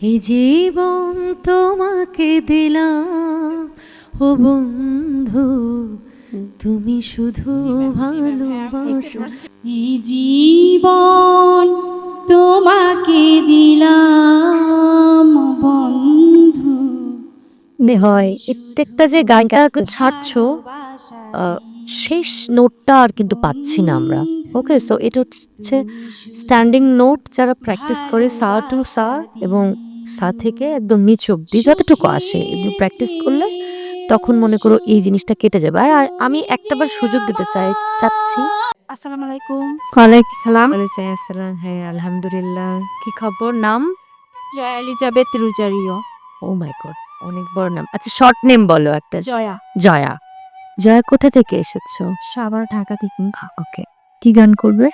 এই জীবন তোমাকে দিলাম। ও বন্ধু তুমি শুধু ভালোবাসো। এই জীবন তোমাকে দিলাম বন্ধু। হয় প্রত্যেকটা যে গানটা ছাড়ছো শেষ নোটটা আর কিন্তু পাচ্ছি না আমরা। ওকে সো এটা হচ্ছে স্ট্যান্ডিং নোট যারা প্র্যাকটিস করে সা টু সা এবং সা থেকে একদম নিচ অব্দি যতটুকু আসে এগুলো প্র্যাকটিস করলে তখন মনে করো এই জিনিসটা কেটে যাবে। আর আমি একটাবার সুযোগ দিতে চাই চাচ্ছি। আসসালামু আলাইকুম। ওয়ালাইকুম সালাম। আসসালাম হ্যাঁ আলহামদুলিল্লাহ। কি খবর? নাম? Jaya Elizabeth Rozario. Oh my god অনেক বড় নাম। আচ্ছা শর্ট নেম বলো একটা। জয়া। জয়া। জয়া কোথা থেকে এসেছ? সাভার ঢাকা থেকে। ওকে। কি গান করবে?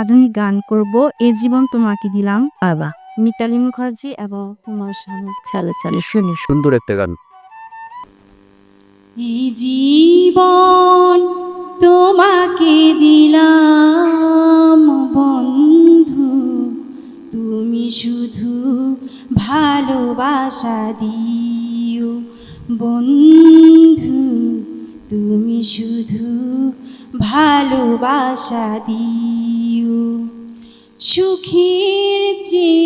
আধুনিক গান করব এ জীবন তোমাকে দিলাম। বাবা। মিতালি মুখার্জি এবং কুমার শানু। চলো চলো শুনি। সুন্দর একটা গান। এই জীবন তোমাকে দিলাম বন্ধু। তুমি শুধু ভালোবাসা দিও বন্ধু। তুমি শুধু ভালোবাসা দিও। সুখীর চেয়েও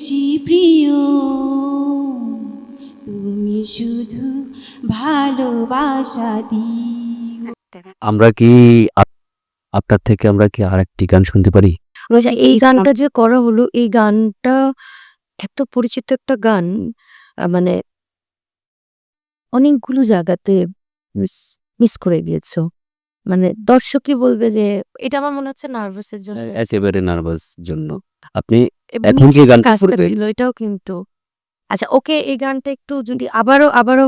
বেশি প্রিয়। তুমি শুধু ভালোবাসা দিও। আমরা কি আপনার থেকে আমরা কি আর একটি গান শুনতে পারি? রোজা এই গানটা যে করা হলো এই গানটা এত পরিচিত একটা গান মানে অনেকগুলো জায়গাতে মিস করে গিয়েছো মানে দর্শকই বলবে যে এটা আমার মনে হচ্ছে নার্ভাসের জন্য। একেবারে নার্ভাস জন্য। আপনি এখন যে গান করবে? ছিল এটাও কিন্তু। আচ্ছা ওকে এই গানটা একটু যদি আবারও আবারও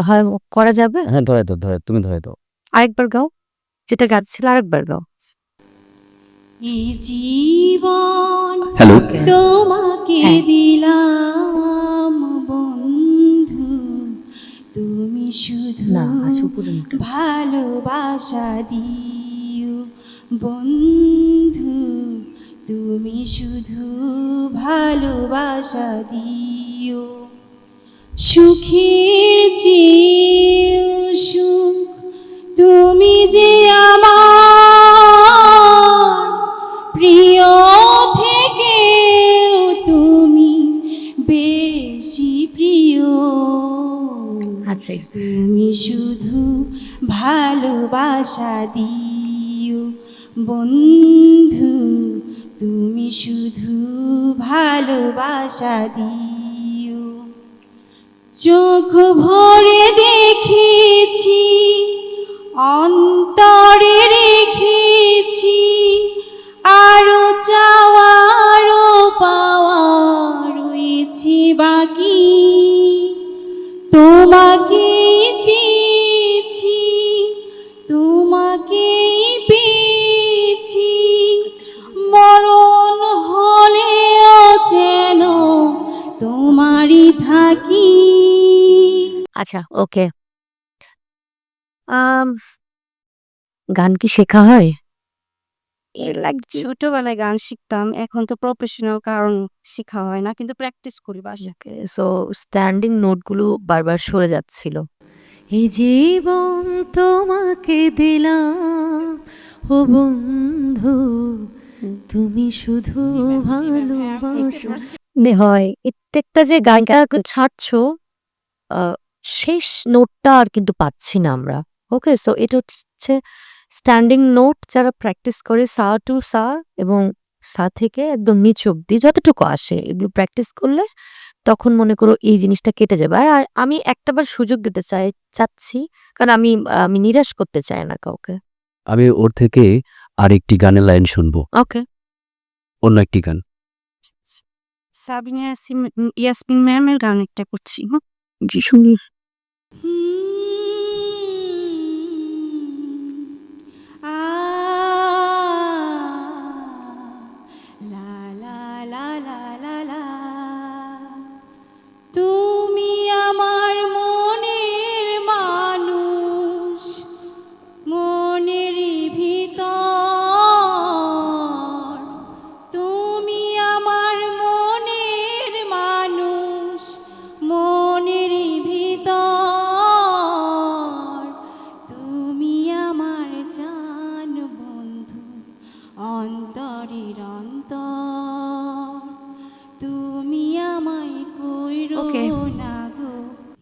হয় করা যাবে? হ্যাঁ ধরে তো ধরে তুমি ধরে তো আরেকবার গাও। যেটা গাচ্ছিল আরেকবার গাও। এই জীবন হ্যালো তোমাকে হ্যাঁ। দিলাম বন্ধু। তুমি শুধু। ভালোবাসা দিও বন্ধু। তুমি শুধু ভালোবাসা দিও। সুখের চেয়েও সুখ তুমি যে আমার। প্রিয় থেকে তুমি বেশি প্রিয়। আচ্ছা। তুমি শুধু ভালোবাসা দিও। বন্ধু শুধু ভালোবাসা দিও। চোখ ভরে দেখেছি আচ্ছা ওকে। গান কি শেখা হয়? ছোটবেলায় গান শিখতাম এখন তো প্রফেশনাল কারণ শেখা হয় না কিন্তু প্র্যাকটিস করি বাসায়। সো স্ট্যান্ডিং নোটগুলো বারবার সরে যাচ্ছিল। এই জীবন তোমাকে দিলাম ও বন্ধু তুমি শুধু ভালোবাসো। মনে হয় প্রত্যেকটা যে গানটা ছাড়ছো শেষ নোটটা আর কিন্তু পাচ্ছি না আমরা। ওকে সো এটা হচ্ছে স্ট্যান্ডিং নোট যারা প্র্যাকটিস করে সা টু সা এবং সা থেকে একদম নিচ অব্দি যতটুকু আসে এগুলো প্র্যাকটিস করলে তখন মনে করো এই জিনিসটা কেটে যাবে। আর আমি একটাবার সুযোগ দিতে চাই চাচ্ছি কারণ আমি আমি নিরাশ করতে চাই না কাউকে। আমি ওর থেকে আরেকটি গানের লাইন শুনব। ওকে। অন্য একটি গান। সাবিনা ইয়াসিম- ইয়াসমিন ম্যামের গান একটা করছি হ্যাঁ? জি শুনি Hmm.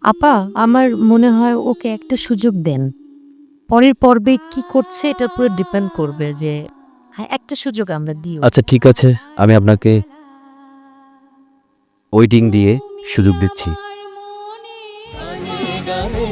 আপা আমার মনে হয় ওকে একটা সুযোগ দেন পরের পর্বে কি করছে এটার উপরে ডিপেন্ড করবে যে হ্যাঁ একটা সুযোগ আমরা দিই ওকে। আচ্ছা ঠিক আছে আমি আপনাকে ওয়েটিং দিয়ে সুযোগ দিচ্ছি গানে